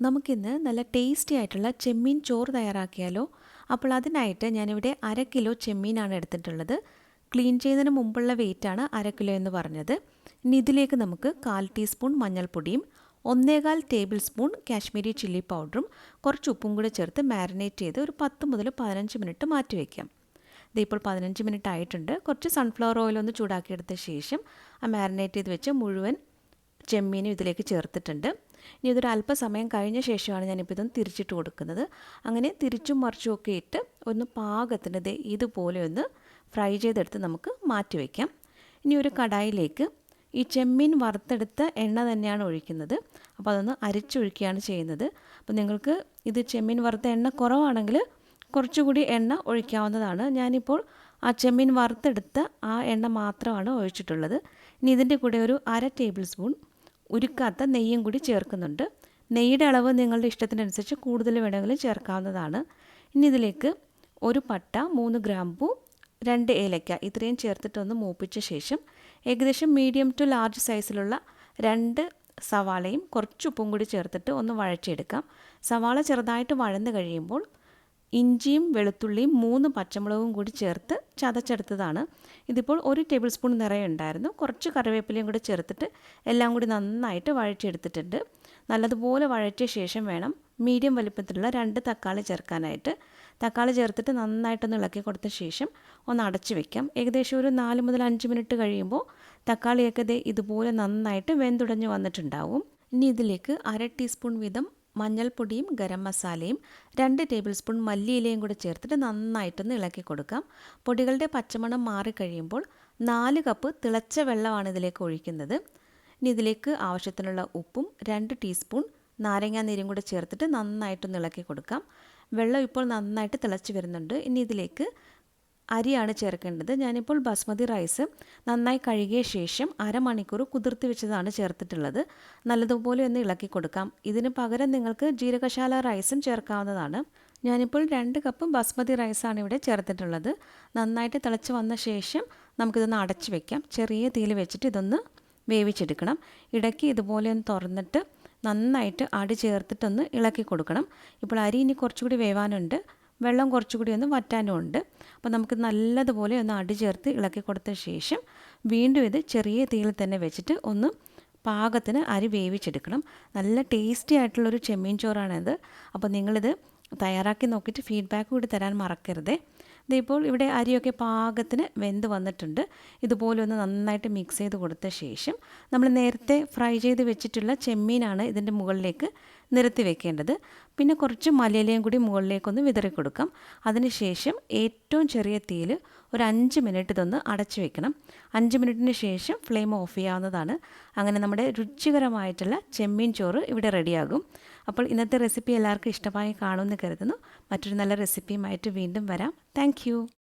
നമുക്കിന്ന് നല്ല ടേസ്റ്റി ആയിട്ടുള്ള ചെമ്മീൻ ചോറ് തയ്യാറാക്കിയാലോ? അപ്പോൾ അതിനായിട്ട് ഞാനിവിടെ അര കിലോ ചെമ്മീനാണ് എടുത്തിട്ടുള്ളത്. ക്ലീൻ ചെയ്യുന്നതിന് മുമ്പുള്ള വെയിറ്റാണ് അര കിലോ എന്ന് പറഞ്ഞത്. ഇനി ഇതിലേക്ക് നമുക്ക് കാൽ ടീസ്പൂൺ മഞ്ഞൾപ്പൊടിയും ഒന്നേകാൽ ടേബിൾ സ്പൂൺ കാശ്മീരി ചില്ലി പൗഡറും കുറച്ച് ഉപ്പും കൂടി ചേർത്ത് മാരിനേറ്റ് ചെയ്ത് ഒരു പത്ത് മുതൽ പതിനഞ്ച് മിനിറ്റ് മാറ്റി വയ്ക്കാം ഇതിപ്പോൾ പതിനഞ്ച് മിനിറ്റ് ആയിട്ടുണ്ട്. കുറച്ച് സൺഫ്ലവർ ഓയിൽ ഒന്ന് ചൂടാക്കിയെടുത്ത ശേഷം ആ മാരിനേറ്റ് ചെയ്ത് വെച്ച് മുഴുവൻ ചെമ്മീനും ഇതിലേക്ക് ചേർത്തിട്ടുണ്ട്. ഇനി ഇതൊരു അല്പസമയം കഴിഞ്ഞ ശേഷമാണ് ഞാനിപ്പോൾ ഇതൊന്ന് തിരിച്ചിട്ട് കൊടുക്കുന്നത്. അങ്ങനെ തിരിച്ചും മറിച്ചും ഒക്കെ ഇട്ട് ഒന്ന് പാകത്തിന് ദേ ഇതുപോലെ ഒന്ന് ഫ്രൈ ചെയ്തെടുത്ത് നമുക്ക് മാറ്റി വയ്ക്കാം ഇനി ഒരു കടായിലേക്ക് ഈ ചെമ്മീൻ വറുത്തെടുത്ത എണ്ണ തന്നെയാണ് ഒഴിക്കുന്നത്. അപ്പോൾ അതൊന്ന് അരിച്ചൊഴിക്കുകയാണ് ചെയ്യുന്നത്. അപ്പോൾ നിങ്ങൾക്ക് ഇത് ചെമ്മീൻ വറുത്ത എണ്ണ കുറവാണെങ്കിൽ കുറച്ചുകൂടി എണ്ണ ഒഴിക്കാവുന്നതാണ്. ഞാനിപ്പോൾ ആ ചെമ്മീൻ വറുത്തെടുത്ത ആ എണ്ണ മാത്രമാണ് ഒഴിച്ചിട്ടുള്ളത്. ഇനി ഇതിന്റെ കൂടെ ഒരു അര ടേബിൾ സ്പൂൺ ഉരുക്കാത്ത നെയ്യും കൂടി ചേർക്കുന്നുണ്ട്. നെയ്യുടെ അളവ് നിങ്ങളുടെ ഇഷ്ടത്തിനനുസരിച്ച് കൂടുതൽ വേണമെങ്കിലും ചേർക്കാവുന്നതാണ്. ഇനി ഇതിലേക്ക് ഒരു പട്ട മൂന്ന് ഗ്രാമ്പൂ രണ്ട് ഏലക്ക ഇത്രയും ചേർത്തിട്ടൊന്ന് മൂപ്പിച്ച ശേഷം ഏകദേശം മീഡിയം ടു ലാർജ് സൈസിലുള്ള രണ്ട് സവാളയും കുറച്ച് ഉപ്പും കൂടി ചേർത്തിട്ട് ഒന്ന് വഴച്ചെടുക്കാം സവാള ചെറുതായിട്ട് വഴന്ന് കഴിയുമ്പോൾ ഇഞ്ചിയും വെളുത്തുള്ളിയും മൂന്ന് പച്ചമുളകും കൂടി ചേർത്ത് ചതച്ചെടുത്തതാണ്. ഇതിപ്പോൾ ഒരു ടേബിൾ സ്പൂൺ നിറയെ ഉണ്ടായിരുന്നു. കുറച്ച് കറിവേപ്പിലയും കൂടി ചേർത്തിട്ട് എല്ലാം കൂടി നന്നായിട്ട് വഴറ്റിയെടുത്തിട്ടുണ്ട്. നല്ലതുപോലെ വഴറ്റിയ ശേഷം വേണം മീഡിയം വലിപ്പത്തിലുള്ള രണ്ട് തക്കാളി ചേർക്കാനായിട്ട്. തക്കാളി ചേർത്തിട്ട് നന്നായിട്ടൊന്ന് ഇളക്കി കൊടുത്ത ശേഷം ഒന്ന് അടച്ചു വെക്കാം. ഏകദേശം ഒരു നാല് മുതൽ അഞ്ച് മിനിറ്റ് കഴിയുമ്പോൾ തക്കാളിയൊക്കെ ഇതുപോലെ നന്നായിട്ട് വെന്തുടഞ്ഞ് വന്നിട്ടുണ്ടാവും. ഇനി ഇതിലേക്ക് അര ടീസ്പൂൺ വീതം മഞ്ഞൾപ്പൊടിയും ഗരം മസാലയും രണ്ട് ടേബിൾ സ്പൂൺ മല്ലിയിലയും കൂടെ ചേർത്തിട്ട് നന്നായിട്ടൊന്ന് ഇളക്കി കൊടുക്കാം. പൊടികളുടെ പച്ചമണം മാറിക്കഴിയുമ്പോൾ നാല് കപ്പ് തിളച്ച വെള്ളമാണ് ഇതിലേക്ക് ഒഴിക്കുന്നത്. ഇനി ഇതിലേക്ക് ആവശ്യത്തിനുള്ള ഉപ്പും രണ്ട് ടീസ്പൂൺ നാരങ്ങാ നീരും കൂടെ ചേർത്തിട്ട് നന്നായിട്ടൊന്ന് ഇളക്കി കൊടുക്കാം. വെള്ളം ഇപ്പോൾ നന്നായിട്ട് തിളച്ച് വരുന്നുണ്ട്. ഇനി ഇതിലേക്ക് അരിയാണ് ചേർക്കേണ്ടത്. ഞാനിപ്പോൾ ബസ്മതി റൈസ് നന്നായി കഴുകിയ ശേഷം അരമണിക്കൂർ കുതിർത്തി വെച്ചതാണ് ചേർത്തിട്ടുള്ളത്. നല്ലതുപോലെ ഒന്ന് ഇളക്കി കൊടുക്കാം. ഇതിന് പകരം നിങ്ങൾക്ക് ജീരകശാല റൈസും ചേർക്കാവുന്നതാണ്. ഞാനിപ്പോൾ രണ്ട് കപ്പ് ബസ്മതി റൈസാണ് ഇവിടെ ചേർത്തിട്ടുള്ളത്. നന്നായിട്ട് തിളച്ച് വന്ന ശേഷം നമുക്കിതൊന്ന് അടച്ചു വെക്കാം. ചെറിയ തീയിൽ വെച്ചിട്ട് ഇതൊന്ന് വേവിച്ചെടുക്കണം. ഇടയ്ക്ക് ഇതുപോലെ ഒന്ന് തുറന്നിട്ട് നന്നായിട്ട് അടി ചേർത്തിട്ടൊന്ന് ഇളക്കി കൊടുക്കണം. ഇപ്പോൾ അരി ഇനി കുറച്ചുകൂടി വേവാനുണ്ട്. വെള്ളം കുറച്ചുകൂടി ഒന്ന് വറ്റാനും ഉണ്ട് അപ്പോൾ നമുക്ക് നല്ലതുപോലെ ഒന്ന് അടി ചേർത്ത് ഇളക്കി കൊടുത്ത ശേഷം വീണ്ടും ഇത് ചെറിയ തീയിൽ തന്നെ വെച്ചിട്ട് ഒന്ന് പാകത്തിന് അരി വേവിച്ചെടുക്കണം. നല്ല ടേസ്റ്റി ആയിട്ടുള്ളൊരു ചെമ്മീൻ ചോറാണിത്. അപ്പോൾ നിങ്ങളിത് തയ്യാറാക്കി നോക്കിയിട്ട് ഫീഡ്ബാക്ക് കൂടി തരാൻ മറക്കരുതേ. ഇതിപ്പോൾ ഇവിടെ അരിയൊക്കെ പാകത്തിന് വെന്ത് വന്നിട്ടുണ്ട്. ഇതുപോലെ ഒന്ന് നന്നായിട്ട് മിക്സ് ചെയ്ത് കൊടുത്ത ശേഷം നമ്മൾ നേരത്തെ ഫ്രൈ ചെയ്ത് വെച്ചിട്ടുള്ള ചെമ്മീനാണ് ഇതിന്റെ മുകളിലേക്ക് നിരത്തി വെക്കേണ്ടത്. പിന്നെ കുറച്ച് മലയിലയും കൂടി മുകളിലേക്കൊന്ന് വിതറി കൊടുക്കാം. അതിനുശേഷം ഏറ്റവും ചെറിയ തീയിൽ ഒരു അഞ്ച് മിനിറ്റ് ഇതൊന്ന് അടച്ചു വെക്കണം. അഞ്ച് മിനിറ്റിന് ശേഷം ഫ്ലെയിം ഓഫ് ചെയ്യാവുന്നതാണ്. അങ്ങനെ നമ്മുടെ രുചികരമായിട്ടുള്ള ചെമ്മീൻ ചോറ് ഇവിടെ റെഡിയാകും. അപ്പോൾ ഇന്നത്തെ റെസിപ്പി എല്ലാവർക്കും ഇഷ്ടമായി കാണുമെന്ന് കരുതുന്നു. മറ്റൊരു നല്ല റെസിപ്പിയുമായിട്ട് വീണ്ടും വരാം. താങ്ക്